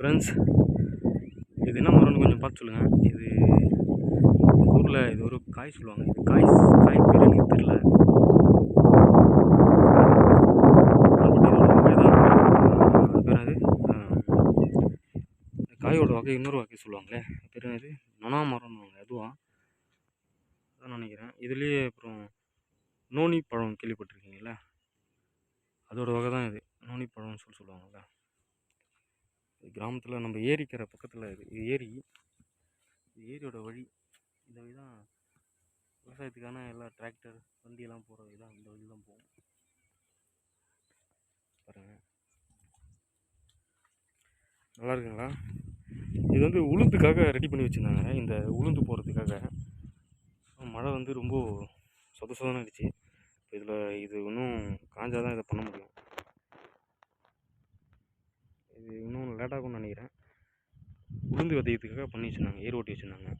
Friends இது என்ன மரம்னு கொஞ்சம் பார்த்து சொல்லுங்கள் இது எங்கள் ஊரில் இது ஒரு காய் சொல்லுவாங்க. இது காய் காய் பேர் எனக்கு தெரில பேர் அது காயோட வகை இன்னொரு வகை சொல்லுவாங்களே. பேர் என்னது? நொனா மரம்னுவாங்க அதுவா? அதான் நினைக்கிறேன். இதுலேயே அப்புறம் நோனி பழம் கேள்விப்பட்டிருக்கீங்களா? அதோட வகை தான் இது. நோனி பழம்னு சொல்லி சொல்லுவாங்கள்ல கிராமத்தில் நம்ம ஏரிக்கிற பக்கத்தில் இது ஏரி இது ஏரியோட வழி. இந்த வழி தான் விவசாயத்துக்கான எல்லா டிராக்டர் வண்டியெல்லாம் போகிற வழி தான் இந்த வழி தான் போகும். பாருங்கள் நல்லா இருக்குங்களா? இது வந்து உளுந்துக்காக ரெடி பண்ணி வச்சுருந்தாங்க. இந்த உளுந்து போகிறதுக்காக மழை வந்து ரொம்ப சொத சொதன்னு ஆயிடுச்சு இதில் இது இன்னும் காஞ்சாதான் தான் இதை பண்ண முடியும் இது இன்னும் லேட்டாகும்னு நினைக்கிறேன். உளுந்து விதைக்கிறதுக்காக பண்ணி வச்சுருந்தாங்க ஏர் ஓட்டி வச்சுருந்தாங்க